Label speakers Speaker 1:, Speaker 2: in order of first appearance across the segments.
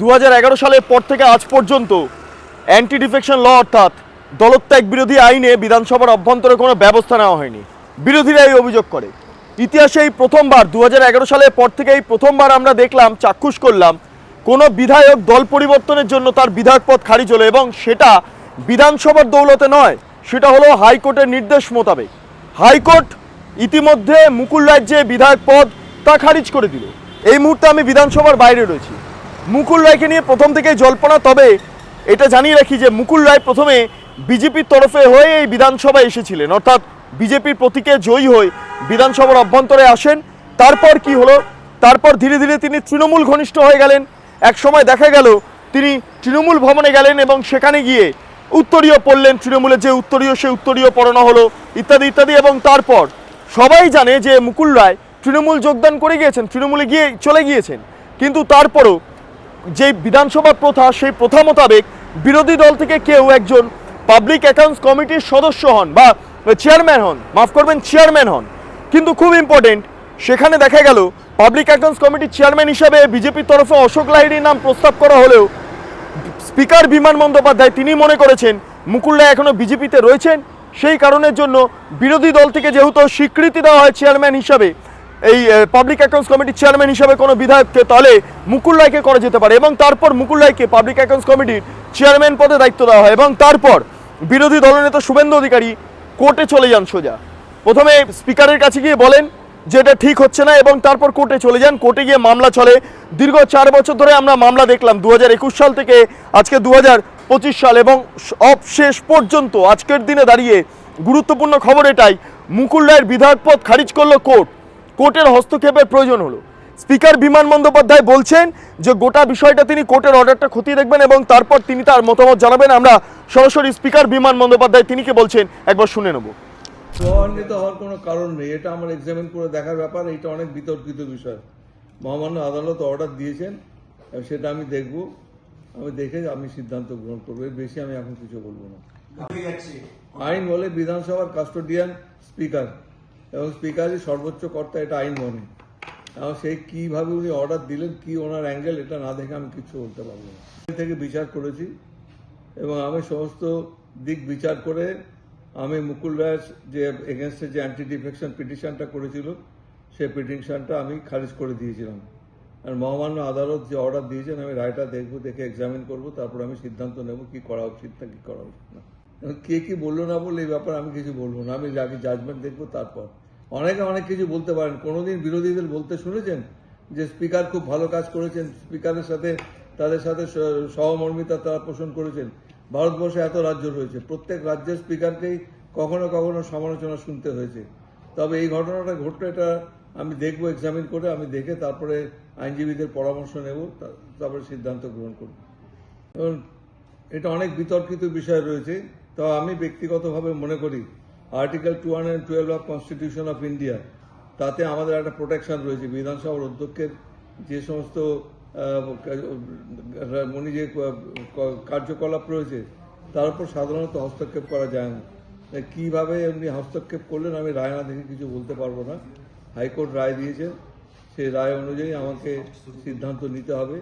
Speaker 1: দু হাজার এগারো সালের পর থেকে আজ পর্যন্ত অ্যান্টি ডিফেকশন ল অর্থাৎ দলত্যাগ বিরোধী আইনে বিধানসভার অভ্যন্তরে কোনো ব্যবস্থা নেওয়া হয়নি। বিরোধীরা এই অভিযোগ করে। ইতিহাসে এই প্রথমবার দু হাজার এগারো সালের পর থেকে এই প্রথমবার আমরা দেখলাম, চাক্ষুষ করলাম, কোনো বিধায়ক দল পরিবর্তনের জন্য তার বিধায়ক পদ খারিজ হলো এবং সেটা বিধানসভার দৌলতে নয়, সেটা হলো হাইকোর্টের নির্দেশ মোতাবেক। হাইকোর্ট ইতিমধ্যে মুকুল রায় যে বিধায়ক পদ তা খারিজ করে দিল। এই মুহূর্তে আমি বিধানসভার বাইরে রয়েছি। মুকুল রায়কে নিয়ে প্রথম থেকেই জল্পনা, তবে এটা জানিয়ে রাখি যে মুকুল রায় প্রথমে বিজেপির তরফে হয়ে এই বিধানসভায় এসেছিলেন। অর্থাৎ বিজেপির প্রতীকে জয়ী হয়ে বিধানসভার অভ্যন্তরে আসেন। তারপর কি হলো? তারপর ধীরে ধীরে তিনি তৃণমূল ঘনিষ্ঠ হয়ে গেলেন। এক সময় দেখা গেল, তিনি তৃণমূল ভবনে গেলেন এবং সেখানে গিয়ে উত্তরীয় পড়লেন তৃণমূলের যে উত্তরীয়, সে উত্তরীয় পড়ানো হলো, ইত্যাদি ইত্যাদি এবং তারপর সবাই জানে যে মুকুল রায় তৃণমূল যোগদান করে গিয়েছেন, তৃণমূলে গিয়ে চলে গিয়েছেন। কিন্তু তারপরও যে বিধানসভা প্রথা, সেই প্রথা মোতাবেক বিরোধী দল থেকে কেউ একজন পাবলিক অ্যাকাউন্টস কমিটির সদস্য হন বা চেয়ারম্যান হন, মাফ করবেন, চেয়ারম্যান হন। কিন্তু খুব ইম্পর্টেন্ট সেখানে দেখা গেল পাবলিক অ্যাকাউন্টস কমিটির চেয়ারম্যান হিসাবে বিজেপির তরফে অশোক লাহিড়ির নাম প্রস্তাব করা হলেও স্পিকার বিমান বন্দ্যোপাধ্যায় তিনি মনে করেছেন, মুকুল রায় এখনও বিজেপিতে রয়েছেন। সেই কারণের জন্য বিরোধী দল থেকে যেহেতু স্বীকৃতি দেওয়া হয় চেয়ারম্যান হিসাবে এই পাবলিক অ্যাকাউন্টস কমিটির চেয়ারম্যান হিসাবে কোনো বিধায়ককে তাহলে মুকুল রায়কে করা যেতে পারে এবং তারপর মুকুল রায়কে পাবলিক অ্যাকাউন্টস কমিটির চেয়ারম্যান পদে দায়িত্ব দেওয়া হয় এবং তারপর বিরোধী দলনেতা শুভেন্দু অধিকারী কোর্টে চলে যান সোজা। প্রথমে স্পিকারের কাছে গিয়ে বলেন যে এটা ঠিক হচ্ছে না এবং তারপর কোর্টে চলে যান। কোর্টে গিয়ে মামলা চলে। দীর্ঘ চার বছর ধরে আমরা মামলা দেখলাম দু হাজার একুশ সাল থেকে আজকে দু সাল এবং শেষ পর্যন্ত আজকের দিনে দাঁড়িয়ে গুরুত্বপূর্ণ খবর এটাই। মুকুল রায়ের বিধায়ক পদ খারিজ করল কোর্ট কোর্টের হস্তক্ষেপের প্রয়োজন হলো। স্পিকার বিমান বন্দ্যোপাধ্যায় বলছেন যে গোটা বিষয়টা তিনি কোর্টের অর্ডারটা খতিয়ে দেখবেন এবং তারপর তিনি তার মতামত জানাবেন। আমরা সরাসরি স্পিকার বিমান বন্দ্যোপাধ্যায় তিনি কি বলছেন? একবার শুনে নেব।
Speaker 2: প্রভাবান্বিত হওয়ার কোনো কারণ নেই। এটা আমার এক্সামিন করে দেখার ব্যাপার। এটা অনেক বিতর্কিত বিষয়। মহামান্য আদালত অর্ডার দিয়েছেন। সেটা আমি দেখব। আমি দেখে আমি সিদ্ধান্ত গ্রহণ করব। এর বেশি আমি এখন কিছু বলব না। আইন বলে বিধানসভার কাস্টোডিয়ান স্পিকার এবং স্পিকারই সর্বোচ্চ কর্তা, এটা আইন বলে এবং সেই কীভাবে উনি অর্ডার দিলেন, কি ওনার অ্যাঙ্গেল এটা না দেখে আমি কিছু বলতে পারব না। থেকে বিচার করেছি এবং আমি সমস্ত দিক বিচার করে আমি মুকুল রায়ের যে এগেনস্টে যে অ্যান্টি ডিফেকশন পিটিশনটা করেছিল সেই পিটিশনটা আমি খারিজ করে দিয়েছিলাম। আর মহামান্য আদালত যে অর্ডার দিয়েছেন, আমি রায়টা দেখব, দেখে এক্সামিন করব, তারপর আমি সিদ্ধান্ত নেব কি করা উচিত না, কি করা উচিত না। কে কি বলল না বলল এই ব্যাপারে আমি কিছু বলব না, আমি আগে জাজমেন্ট দেখব, তারপর। অনেকে অনেক কিছু বলতে পারেন। কোনোদিন বিরোধীদের বলতে শুনেছেন যে স্পিকার খুব ভালো কাজ করেছেন, স্পিকারের সাথে তাদের সাথে সহমর্মিতা তারা পোষণ করেছেন। ভারতবর্ষে এত রাজ্য রয়েছে, প্রত্যেক রাজ্যের স্পিকারকেই কখনো কখনো সমালোচনা শুনতে হয়েছে। তবে এই ঘটনাটা ঘটলো এটা আমি দেখব এক্সামিন করে, আমি দেখে তারপরে আইনজীবীদের পরামর্শ নেব তারপরে সিদ্ধান্ত গ্রহণ করব। এটা অনেক বিতর্কিত বিষয় রয়েছে, তো আমি ব্যক্তিগতভাবে মনে করি article two hundred twelve of constitution of India তাতে আমাদের একটা প্রোটেকশন রয়েছে। বিধানসভার অধ্যক্ষের যে সমস্ত উনি যে কার্যকলাপ রয়েছে, তার উপর সাধারণত হস্তক্ষেপ করা যায় না। কীভাবে এমনি হস্তক্ষেপ করলেন আমি রায় না দেখে কিছু বলতে পারব না। হাইকোর্ট রায় দিয়েছে। সেই রায় অনুযায়ী আমাকে সিদ্ধান্ত নিতে হবে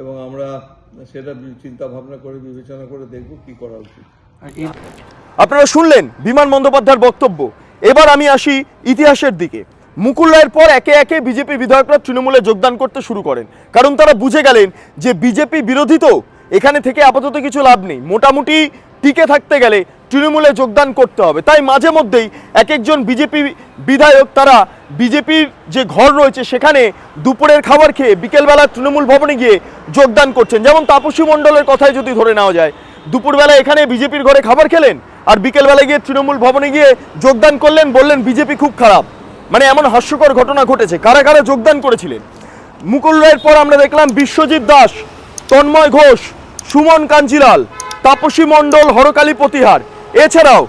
Speaker 2: এবং আমরা সেটা চিন্তা ভাবনা করে বিবেচনা করে দেখব কি করা উচিত।
Speaker 1: আপনারা শুনলেন বিমান বন্দ্যোপাধ্যায়ের বক্তব্য। এবার আমি আসি ইতিহাসের দিকে। মুকুল রায়ের পর একে একে বিজেপি বিধায়করা তৃণমূলে যোগদান করতে শুরু করেন। কারণ তারা বুঝে গেলেন যে বিজেপি বিরোধী তো, এখানে থেকে আপাতত কিছু লাভ নেই। মোটামুটি টিকে থাকতে গেলে তৃণমূলে যোগদান করতে হবে। তাই মাঝে মধ্যেই এক একজন বিজেপি বিধায়ক তারা বিজেপির যে ঘর রয়েছে, সেখানে দুপুরের খাবার খেয়ে বিকেলবেলা তৃণমূল ভবনে গিয়ে যোগদান করছেন। যেমন তাপসী মণ্ডলের কথাই যদি ধরে নেওয়া যায় দুপুরবেলা এখানে বিজেপির ঘরে খাবার খেলেন আর বিকেলবেলা গিয়ে তৃণমূল ভবনে গিয়ে যোগদান করলেন, বললেন বিজেপি খুব খারাপ। মানে এমন হাস্যকর ঘটনা ঘটেছে। কারা কারা যোগদান করেছিলেন? মুকুল রায়ের পর আমরা দেখলাম বিশ্বজিৎ দাস, তন্ময় ঘোষ, সুমন কাঞ্জিলাল, তাপসী মণ্ডল, হরকালী প্রতিহার। এছাড়াও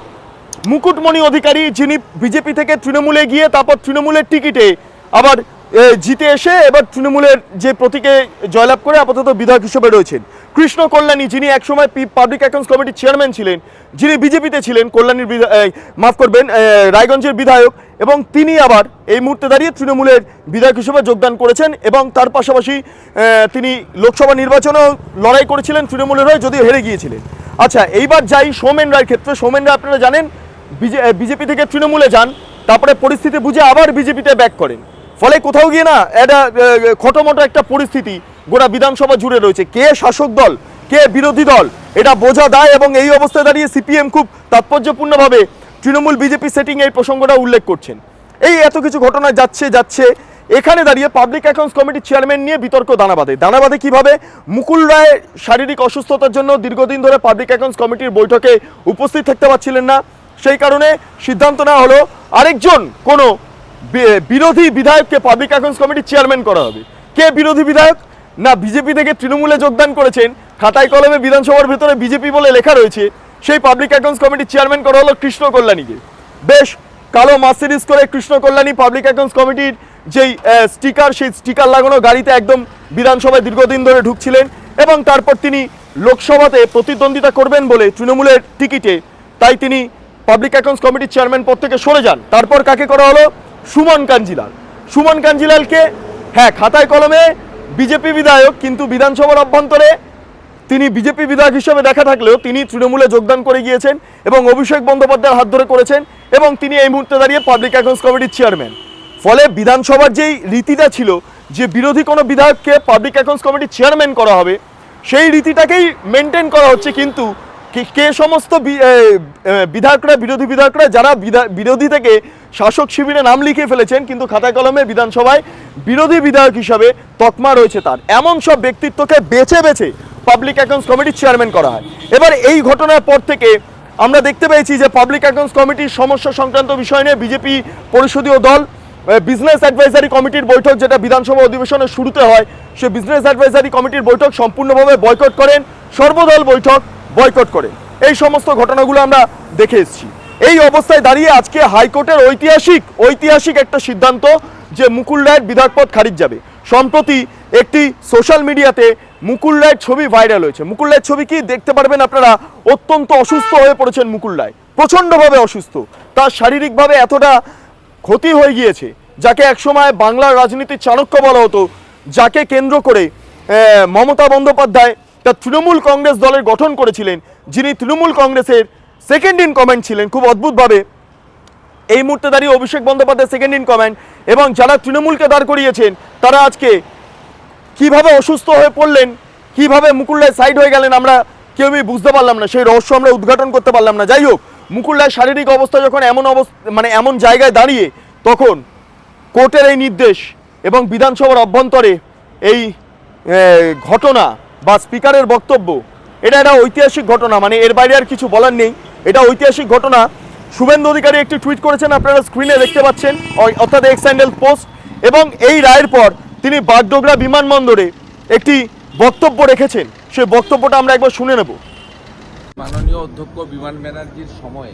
Speaker 1: মুকুটমণি অধিকারী যিনি বিজেপি থেকে তৃণমূলে গিয়ে তারপর তৃণমূলের টিকিটে আবার জিতে এসে এবার তৃণমূলের যে প্রতীকে জয়লাভ করে আপাতত বিধায়ক হিসেবে রয়েছেন। কৃষ্ণ কল্যাণী, যিনি একসময় পাবলিক অ্যাকাউন্টস কমিটির চেয়ারম্যান ছিলেন, যিনি বিজেপিতে ছিলেন, কল্যাণীর মাফ করবেন রায়গঞ্জের বিধায়ক, এবং তিনি আবার এই মুহূর্তে দাঁড়িয়ে তৃণমূলের বিধায়ক হিসেবে যোগদান করেছেন, এবং তার পাশাপাশি তিনি লোকসভা নির্বাচনেও লড়াই করেছিলেন তৃণমূলের হয়ে, যদিও হেরে গিয়েছিলেন। আচ্ছা এইবার যাই সৌমেন রায়ের ক্ষেত্রে। সৌমেন রায় আপনারা জানেন বিজেপি থেকে তৃণমূলে যান, তারপরে পরিস্থিতি বুঝে আবার বিজেপিতে ব্যাক করেন। ফলে কোথাও গিয়ে না এটা খটোমটো একটা পরিস্থিতি গোটা বিধানসভা জুড়ে রয়েছে। কে শাসক দল, কে বিরোধী দল, এটা বোঝা দায় এবং এই অবস্থায় দাঁড়িয়ে সিপিএম খুব তাৎপর্যপূর্ণভাবে তৃণমূল বিজেপি সেটিং এই প্রসঙ্গটা উল্লেখ করছেন। এই এত কিছু ঘটনা যাচ্ছে যাচ্ছে, এখানে দাঁড়িয়ে পাবলিক অ্যাকাউন্টস কমিটির চেয়ারম্যান নিয়ে বিতর্ক দানা বাঁধে দানা বাঁধে কীভাবে? মুকুল রায় শারীরিক অসুস্থতার জন্য দীর্ঘদিন ধরে পাবলিক অ্যাকাউন্টস কমিটির বৈঠকে উপস্থিত থাকতে পারছিলেন না। সেই কারণে সিদ্ধান্ত নেওয়া হলো, আরেকজন কোনো বিরোধী বিধায়ককে পাবলিক অ্যাকাউন্টস কমিটির চেয়ারম্যান করা হবে। কে বিরোধী বিধায়ক? না, বিজেপি থেকে তৃণমূলে যোগদান করেছেন খাতায় কলমে বিধানসভার ভেতরে বিজেপি বলে লেখা রয়েছে, সেই পাবলিক অ্যাকাউন্টস কমিটির চেয়ারম্যান করা হলো কৃষ্ণ কল্যাণীকে। বেশ, কালো মার্সিডিস করে কৃষ্ণ কল্যাণী পাবলিক অ্যাকাউন্টস কমিটির যেই স্টিকার, সেই স্টিকার লাগানো গাড়িতে একদম বিধানসভায় দীর্ঘদিন ধরে ঢুকছিলেন এবং তারপর তিনি লোকসভাতে প্রতিদ্বন্দ্বিতা করবেন বলে তৃণমূলের টিকিটে, তাই তিনি পাবলিক অ্যাকাউন্টস কমিটির চেয়ারম্যান পদ থেকে সরে যান। তারপর কাকে করা হলো? সুমন কাঞ্জিলাল। সুমন কাঞ্জিলালকে হ্যাঁ খাতায় কলমে বিজেপি বিধায়ক কিন্তু বিধানসভার অভ্যন্তরে তিনি বিজেপি বিধায়ক হিসেবে দেখা থাকলেও তিনি তৃণমূলে যোগদান করে গিয়েছেন এবং অভিষেক বন্দ্যোপাধ্যায়ের হাত ধরে করেছেন এবং তিনি এই মুহূর্তে দাঁড়িয়ে পাবলিক অ্যাকাউন্টস কমিটির চেয়ারম্যান। ফলে বিধানসভার যেই রীতিটা ছিল যে বিরোধী কোনো বিধায়ককে পাবলিক অ্যাকাউন্টস কমিটির চেয়ারম্যান করা হবে, সেই রীতিটাকেই মেনটেন করা হচ্ছে কিন্তু কে- সমস্ত বিধায়করা, বিরোধী বিধায়করা, যারা বিরোধী থেকে শাসক শিবিরে নাম লিখে ফেলেছেন, কিন্তু খাতায় কলমে বিধানসভায় বিরোধী বিধায়ক হিসাবে তকমা রয়েছে তার। এমন সব ব্যক্তিত্বকে বেছে বেছে পাবলিক অ্যাকাউন্টস কমিটির চেয়ারম্যান করা হয়। এবার এই ঘটনার পর থেকে আমরা দেখতে পেয়েছি যে পাবলিক অ্যাকাউন্টস কমিটির সমস্যা সংক্রান্ত বিষয় নিয়ে বিজেপি পরিষদীয় দল বিজনেস অ্যাডভাইজারি কমিটির বৈঠক যেটা বিধানসভা অধিবেশনের শুরুতে হয়, সে বিজনেস অ্যাডভাইজারি কমিটির বৈঠক সম্পূর্ণভাবে বয়কট করেন, সর্বদল বৈঠক বয়কট করেন। এই সমস্ত ঘটনাগুলো আমরা দেখে এসেছি। এই অবস্থায় দাঁড়িয়ে আজকে হাইকোর্টের ঐতিহাসিক ঐতিহাসিক একটা সিদ্ধান্ত যে মুকুল রায়ের বিধায়ক পদ খারিজ যাবে। সম্প্রতি একটি সোশ্যাল মিডিয়াতে মুকুল রায়ের ছবি ভাইরাল হয়েছে। মুকুল রায়ের ছবি কি দেখতে পারবেন আপনারা? অত্যন্ত অসুস্থ হয়ে পড়েছেন মুকুল রায়। প্রচণ্ডভাবে অসুস্থ। তার শারীরিকভাবে এতটা ক্ষতি হয়ে গিয়েছে, যাকে একসময় বাংলার রাজনীতির চাণক্য বলা হতো, যাকে কেন্দ্র করে মমতা বন্দ্যোপাধ্যায় তার তৃণমূল কংগ্রেস দলের গঠন করেছিলেন, যিনি তৃণমূল কংগ্রেসের সেকেন্ড ইন কমেন্ট ছিলেন খুব অদ্ভুতভাবে। এই মুহূর্তে দাঁড়িয়ে Abhishek Bandyopadhyay second in comment এবং যারা তৃণমূলকে দাঁড় করিয়েছেন, তারা আজকে কীভাবে অসুস্থ হয়ে পড়লেন, কীভাবে মুকুল রায় সাইড হয়ে গেলেন আমরা কেউই বুঝতে পারলাম না, সেই রহস্য আমরা উদ্ঘাটন করতে পারলাম না। যাই হোক, মুকুল রায় শারীরিক অবস্থা যখন এমন অবস্থা মানে এমন জায়গায় দাঁড়িয়ে তখন কোর্টের এই নির্দেশ এবং বিধানসভার অভ্যন্তরে এই ঘটনা বা স্পিকারের বক্তব্য, এটা একটা ঐতিহাসিক ঘটনা মানে এর বাইরে আর কিছু বলার নেই। এটা ঐতিহাসিক ঘটনা। শুভেন্দু অধিকারী একটি টুইট করেছেন, আপনারা স্ক্রিনে দেখতে পাচ্ছেন অর্থাৎ এক্স হ্যান্ডেল পোস্ট এবং এই রায়ের পর তিনি বাগডোগরা বিমানবন্দরে একটি বক্তব্য রেখেছেন। সেই বক্তব্যটা আমরা একবার শুনে নেব।
Speaker 3: মাননীয় অধ্যক্ষ বিমান ব্যানার্জির সময়ে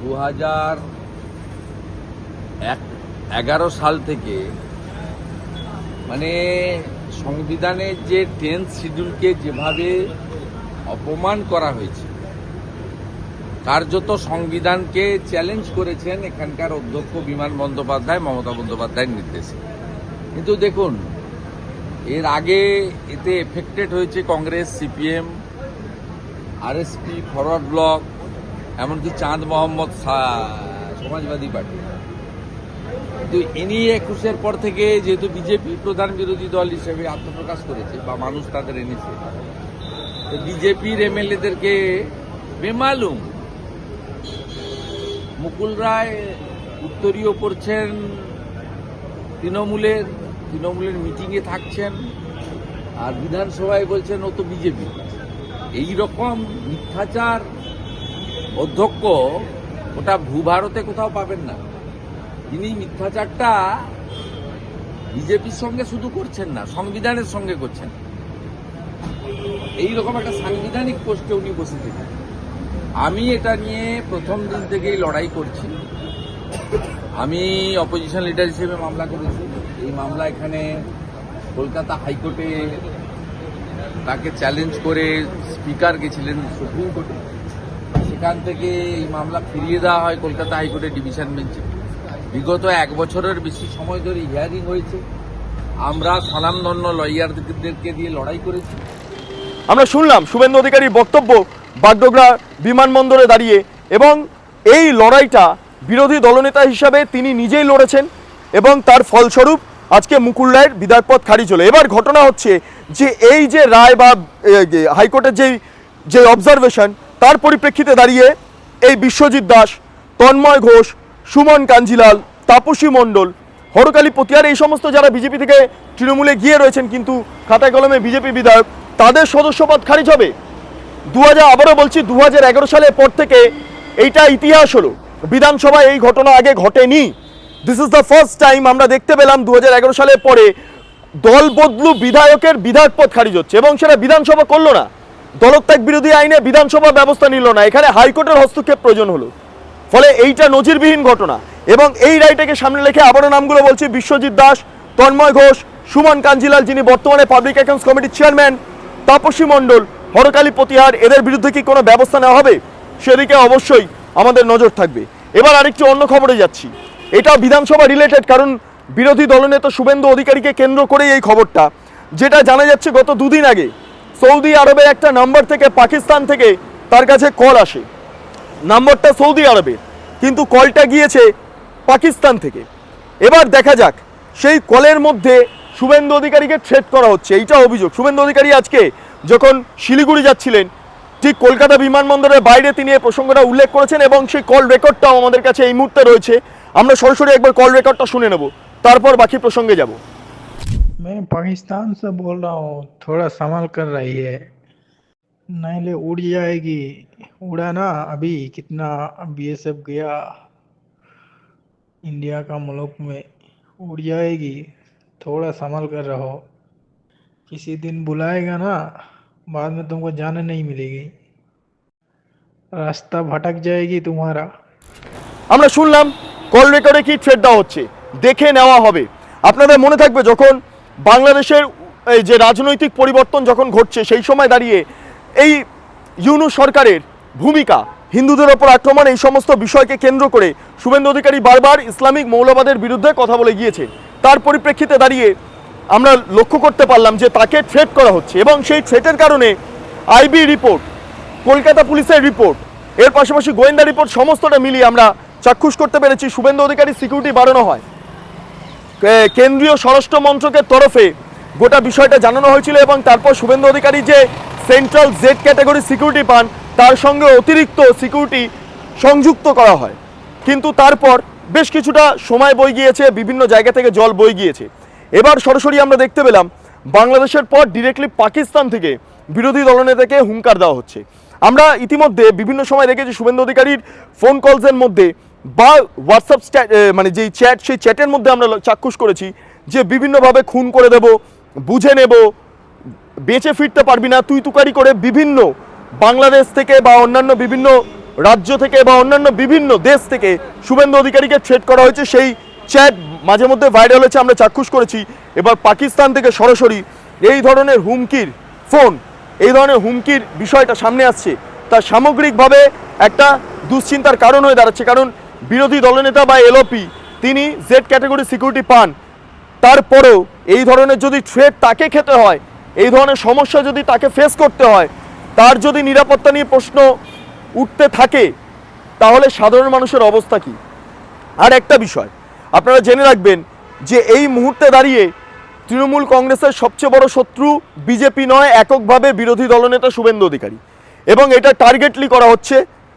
Speaker 3: দু হাজার এগারো সাল থেকে মানে সংবিধানের যে টেন্থ শিডিউলকে যেভাবে অপমান করা হয়েছে কার্যত সংবিধানকে চ্যালেঞ্জ করেছেন এখানকার অধ্যক্ষ বিমান বন্দ্যোপাধ্যায়, মমতা বন্দ্যোপাধ্যায়ের নির্দেশে। কিন্তু দেখুন, এর আগে এতে এফেক্টেড হয়েছে Congress, CPM, RSP, forward block, এমনকি চাঁদ মোহাম্মদ সমাজবাদী পার্টি। কিন্তু ইনি একুশের পর থেকে যেহেতু বিজেপি প্রধান বিরোধী দল হিসেবে আত্মপ্রকাশ করেছে বা মানুষ তাদের এনেছে বিজেপির এমএলএদেরকে বেমালুম মুকুল রায় উত্তরীয় করছেন তৃণমূলের তৃণমূলের মিটিংয়ে থাকছেন আর বিধানসভায় বলছেন ও তো বিজেপি। এই রকম মিথ্যাচার অধ্যক্ষ ওটা ভূভারতে কোথাও পাবেন না। তিনি মিথ্যাচারটা বিজেপির সঙ্গে শুধু করছেন না, সংবিধানের সঙ্গে করছেন। এই রকম একটা সাংবিধানিক পোস্টে উনি বসে থাকেন আমি এটা নিয়ে প্রথম দিন থেকেই লড়াই করছি। আমি অপোজিশন লিডার হিসেবে মামলা করেছি। এই মামলা এখানে কলকাতা হাইকোর্টে তাকে চ্যালেঞ্জ করে স্পিকার গেছিলেন সুপ্রিম কোর্টে। সেখান থেকে এই মামলা ফিরিয়ে দেওয়া হয় কলকাতা হাইকোর্টের ডিভিশন বেঞ্চে বিগত এক বছরের বেশি সময় ধরে হিয়ারিং হয়েছে। আমরা স্বনামধন্য লয়ারদেরকে দিয়ে লড়াই করেছি।
Speaker 1: আমরা শুনলাম শুভেন্দু অধিকারীর বক্তব্য বাগডোগরা বিমানবন্দরে দাঁড়িয়ে এবং এই লড়াইটা বিরোধী দলনেতা হিসাবে তিনি নিজেই লড়েছেন এবং তার ফলস্বরূপ আজকে মুকুল রায়ের বিধায়ক খারিজ হলো এবার ঘটনা হচ্ছে যে এই যে রায় বা হাইকোর্টের যেই যে অবজারভেশন তার পরিপ্রেক্ষিতে দাঁড়িয়ে এই বিশ্বজিৎ দাস, তন্ময় ঘোষ, সুমন কাঞ্জিলাল, তাপসী মণ্ডল, হরকালী পতিয়ার, এই সমস্ত যারা বিজেপি থেকে তৃণমূলে গিয়ে রয়েছেন কিন্তু খাতায় কলমে বিজেপি বিধায়ক, তাদের সদস্যপদ খারিজ হবে? দু হাজার আবারও বলছি দু হাজার এগারো সালের পর থেকে এইটা ইতিহাস হলো। বিধানসভায় এই ঘটনা আগে ঘটেনি। This is the first time আমরা দেখতে পেলাম দু হাজার এগারো সালের পরে দল বদলু বিধায়কের বিধায়ক পদ খারিজ হচ্ছে এবং সেটা বিধানসভা করল না। দলত্যাগ বিরোধী আইনে বিধানসভা ব্যবস্থা নিল না। এখানে হাইকোর্টের হস্তক্ষেপ প্রয়োজন হলো। ফলে এইটা নজিরবিহীন ঘটনা এবং এই রায়টাকে সামনে রেখে আবারও নামগুলো বলছি, বিশ্বজিৎ দাস, তন্ময় ঘোষ, সুমন কাঞ্জিলাল যিনি বর্তমানে পাবলিক অ্যাকাউন্টস কমিটির চেয়ারম্যান, তাপসী মণ্ডল হরকালী প্রতিহার, এদের বিরুদ্ধে কি কোনো ব্যবস্থা নেওয়া হবে? সেদিকে অবশ্যই আমাদের নজর থাকবে। এবার আরেকটি অন্য খবরে যাচ্ছি। এটাও বিধানসভা রিলেটেড কারণ বিরোধী দলনেতা শুভেন্দু অধিকারীকে কেন্দ্র করেই এই খবরটা। যেটা জানা যাচ্ছে গত দুদিন আগে, সৌদি আরবে একটা নাম্বার থেকে পাকিস্তান থেকে তার কাছে কল আসে। নাম্বারটা সৌদি আরবের কিন্তু কলটা গিয়েছে পাকিস্তান থেকে। এবার দেখা যাক, সেই কলের মধ্যে শুভেন্দু অধিকারীকে থ্রেট করা হচ্ছে। এইটা অভিযোগ। শুভেন্দু অধিকারী আজকে যখন শিলিগুড়ি যাচ্ছিলেন ঠিক কলকাতা বিমানবন্দরের বাইরে তিনি এই প্রসঙ্গটা উল্লেখ করেছেন এবং সেই কল রেকর্ডটাও আমাদের কাছে এই মুহূর্তে রয়েছে আমরা সরাসরি একবার কল রেকর্ডটা শুনে নেব তারপর বাকি প্রসঙ্গে যাব
Speaker 4: मैं पाकिस्तान से बोल रहा हूँ थोड़ा संभल कर रहिए नहीं ले उड़ जाएगी उड़ा ना अभी कितना बीएसएफ गया इंडिया का मुल्क में उड़ जाएगी थोड़ा संभल कर रहो किसी दिन बुलाएगा ना बाद में तुमको जाने नहीं मिलेगी रास्ता भटक जाएगी तुम्हारा
Speaker 1: আমরা শুনলাম কল রেকর্ডে কি থ্রেড দেওয়া হচ্ছে দেখে নেওয়া হবে আপনাদের মনে থাকবে যখন বাংলাদেশের এই যে রাজনৈতিক পরিবর্তন যখন ঘটছে সেই সময় দাঁড়িয়ে এই ইউনু সরকারের ভূমিকা হিন্দুদের ওপর আক্রমণ এই সমস্ত বিষয়কে কেন্দ্র করে শুভেন্দু অধিকারী বারবার ইসলামিক মৌলবাদের বিরুদ্ধে কথা বলে গিয়েছে তার পরিপ্রেক্ষিতে দাঁড়িয়ে আমরা লক্ষ্য করতে পারলাম যে তাকে থ্রেট করা হচ্ছে এবং সেই থ্রেটের কারণে আইবি রিপোর্ট কলকাতা পুলিশের রিপোর্ট এর পাশাপাশি গোয়েন্দা রিপোর্ট সমস্তটা মিলিয়ে আমরা চাক্ষুষ করতে পেরেছি। শুভেন্দু অধিকারী সিকিউরিটি বাড়ানো হয়। কেন্দ্রীয় স্বরাষ্ট্র মন্ত্রকের তরফে গোটা বিষয়টা জানানো হয়েছিল এবং তারপর শুভেন্দু অধিকারী যে সেন্ট্রাল জেড ক্যাটাগরি সিকিউরিটি পান, তার সঙ্গে অতিরিক্ত সিকিউরিটি সংযুক্ত করা হয়। কিন্তু তারপর বেশ কিছুটা সময় বই গিয়েছে, বিভিন্ন জায়গা থেকে জল বই গিয়েছে। এবার সরাসরি আমরা দেখতে পেলাম, বাংলাদেশের পর ডিরেক্টলি পাকিস্তান থেকে বিরোধী দলনেতাকে হুঙ্কার দেওয়া হচ্ছে। আমরা ইতিমধ্যে বিভিন্ন সময় দেখেছি শুভেন্দু অধিকারীর ফোন কলসের মধ্যে বা হোয়াটসঅ্যাপ স্ট্যাট মানে যেই চ্যাট সেই চ্যাটের মধ্যে আমরা চাক্ষুষ করেছি যে বিভিন্নভাবে খুন করে দেব, বুঝে নেব, বেঁচে ফিরতে পারবি না তুই তুকারি করে বিভিন্ন বাংলাদেশ থেকে বা অন্যান্য বিভিন্ন রাজ্য থেকে বা অন্যান্য বিভিন্ন দেশ থেকে শুভেন্দু অধিকারীকে থ্রেট করা হয়েছে, সেই চ্যাট মাঝে মধ্যে ভাইরাল হয়েছে, আমরা চাক্ষুষ করেছি। এবার পাকিস্তান থেকে সরাসরি এই ধরনের হুমকির ফোন এই ধরনের হুমকির বিষয়টা সামনে আসছে। তা সামগ্রিকভাবে একটা দুশ্চিন্তার কারণ হয়ে দাঁড়াচ্ছে, কারণ বিরোধী দলনেতা বা এলওপি তিনি জেড ক্যাটাগরি সিকিউরিটি পান। তারপরেও এই ধরনের যদি থ্রেট তাকে খেতে হয়, এই ধরনের সমস্যা যদি তাকে ফেস করতে হয়, তার যদি নিরাপত্তা নিয়ে প্রশ্ন উঠতে থাকে, তাহলে সাধারণ মানুষের অবস্থা কি? আর একটা বিষয় আপনারা জেনে রাখবেন যে এই মুহূর্তে দাঁড়িয়ে তৃণমূল কংগ্রেসের সবচেয়ে বড় শত্রু বিজেপি নয়, এককভাবে বিরোধী দলনেতা শুভেন্দু অধিকারী। এবং এটা টার্গেটলি করা হচ্ছে।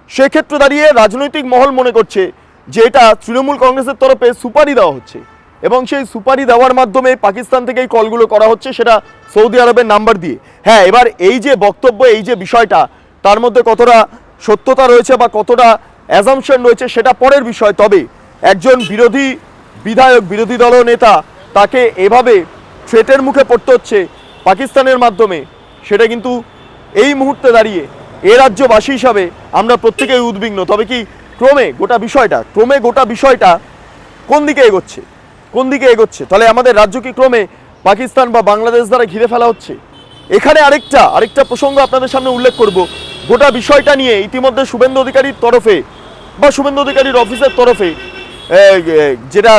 Speaker 1: সেক্ষেত্রে দাঁড়িয়ে রাজনৈতিক মহল মনে করছে যে এটা তৃণমূল কংগ্রেসের তরফে সুপারি দেওয়া হচ্ছে। এবং সেই সুপারি দেওয়ার মাধ্যমে পাকিস্তান থেকে এই কলগুলো করা হচ্ছে সেটা সৌদি আরবের নাম্বার দিয়ে। হ্যাঁ এবার এই যে বক্তব্য, এই যে বিষয়টা, তার মধ্যে কতটা সত্যতা রয়েছে বা কতটা অ্যাজামশন রয়েছে সেটা পরের বিষয়। তবে একজন বিরোধী বিধায়ক, বিরোধী দল নেতা তাকে এভাবে থ্রেটের মুখে পড়তে হচ্ছে পাকিস্তানের মাধ্যমে। সেটা কিন্তু এই মুহূর্তে দাঁড়িয়ে এ রাজ্যবাসী হিসাবে আমরা প্রত্যেকেই উদ্বিগ্ন। তবে কি ক্রমে গোটা বিষয়টা, ক্রমে গোটা বিষয়টা কোন দিকে এগোচ্ছে? কোন দিকে এগোচ্ছে? তাহলে আমাদের রাজ্য কি ক্রমে পাকিস্তান বা বাংলাদেশ দ্বারা ঘিরে ফেলা হচ্ছে? এখানে আরেকটা আরেকটা প্রসঙ্গ আপনাদের সামনে উল্লেখ করব। গোটা বিষয়টা নিয়ে ইতিমধ্যে শুভেন্দু অধিকারীর তরফে বা শুভেন্দু অধিকারীর অফিসের তরফে যেটা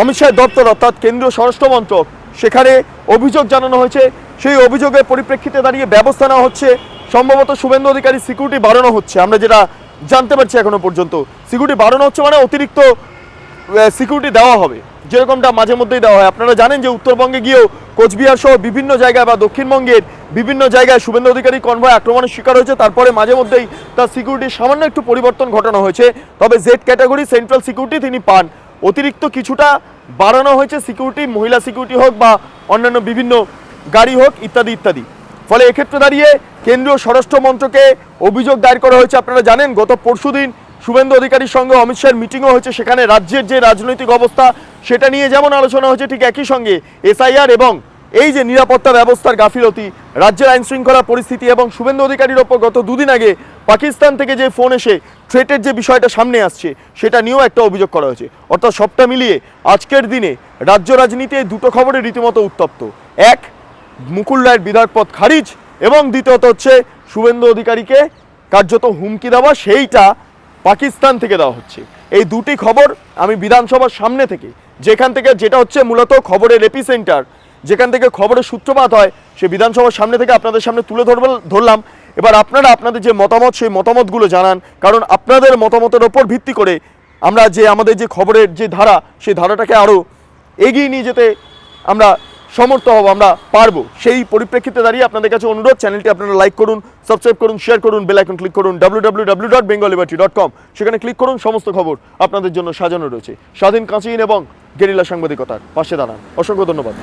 Speaker 1: অমিত শাহের দপ্তর, অর্থাৎ কেন্দ্রীয় স্বরাষ্ট্র মন্ত্রক, সেখানে অভিযোগ জানানো হয়েছে। সেই অভিযোগের পরিপ্রেক্ষিতে দাঁড়িয়ে ব্যবস্থা নেওয়া হচ্ছে। সম্ভবত শুভেন্দু অধিকারী সিকিউরিটি বাড়ানো হচ্ছে। আমরা যেটা জানতে পারছি এখনও পর্যন্ত, সিকিউরিটি বাড়ানো হচ্ছে মানে অতিরিক্ত সিকিউরিটি দেওয়া হবে। যেরকমটা মাঝে মধ্যেই দেওয়া হয়। আপনারা জানেন যে উত্তরবঙ্গে গিয়েও কোচবিহার সহ বিভিন্ন জায়গায় বা দক্ষিণবঙ্গের বিভিন্ন জায়গায় শুভেন্দু অধিকারী কনভয় আক্রমণের শিকার হয়েছে। তারপরে মাঝে মধ্যেই তার সিকিউরিটির সামান্য একটু পরিবর্তন ঘটানো হয়েছে। তবে জেড ক্যাটাগরি সেন্ট্রাল সিকিউরিটি তিনি পান। অতিরিক্ত কিছুটা বাড়ানো হয়েছে সিকিউরিটি মহিলা সিকিউরিটি হোক বা অন্যান্য বিভিন্ন গাড়ি হোক, ইত্যাদি ইত্যাদি। ফলে এক্ষেত্রে দাঁড়িয়ে কেন্দ্রীয় স্বরাষ্ট্র মন্ত্রকে অভিযোগ দায়ের করা হয়েছে। আপনারা জানেন, গত পরশুদিন শুভেন্দু অধিকারীর সঙ্গে অমিত শাহের মিটিংও হয়েছে। সেখানে রাজ্যের যে রাজনৈতিক অবস্থা সেটা নিয়ে যেমন আলোচনা হয়েছে, ঠিক একই সঙ্গে এসআইআর এবং এই যে নিরাপত্তা ব্যবস্থার গাফিলতি, রাজ্যের আইন শৃঙ্খলা পরিস্থিতি এবং শুভেন্দু অধিকারীর ওপর গত দুদিন আগে পাকিস্তান থেকে যে ফোন এসে থ্রেটের যে বিষয়টা সামনে আসছে, সেটা নিয়েও একটা অভিযোগ করা হয়েছে। অর্থাৎ সবটা মিলিয়ে আজকের দিনে রাজ্য রাজনীতি দুটো খবরে রীতিমতো উত্তপ্ত। এক, মুকুল রায়ের বিধায়ক খারিজ এবং দ্বিতীয়ত হচ্ছে শুভেন্দু অধিকারীকে কার্যত হুমকি দেওয়া, সেইটা পাকিস্তান থেকে দেওয়া হচ্ছে। এই দুটি খবর আমি বিধানসভার সামনে থেকে যেখান থেকে যেটা হচ্ছে মূলত খবরের এপি সেন্টার, যেখান থেকে খবরের সূত্রপাত হয়, সে বিধানসভার সামনে থেকে আপনাদের সামনে তুলে ধরব, ধরলাম। এবার আপনারা আপনাদের যে মতামত, সেই মতামতগুলো জানান, কারণ আপনাদের মতামতের ওপর ভিত্তি করে আমরা যে আমাদের যে খবরের যে ধারা, সেই ধারাটাকে আরও এগিয়ে নিয়ে যেতে আমরা সমর্থ হব, আমরা পারব। সেই পরিপ্রেক্ষিতে দাঁড়িয়ে আপনাদের কাছে অনুরোধ, চ্যানেলটি আপনারা লাইক করুন, সাবস্ক্রাইব করুন, শেয়ার করুন, বেল আইকন ক্লিক করুন ডাব্লিউ সেখানে ক্লিক করুন, সমস্ত খবর আপনাদের জন্য সাজানো রয়েছে। স্বাধীন কাঁচিন এবং গেরিলা সাংবাদিকতার পাশে দাঁড়ান। অসংখ্য ধন্যবাদ।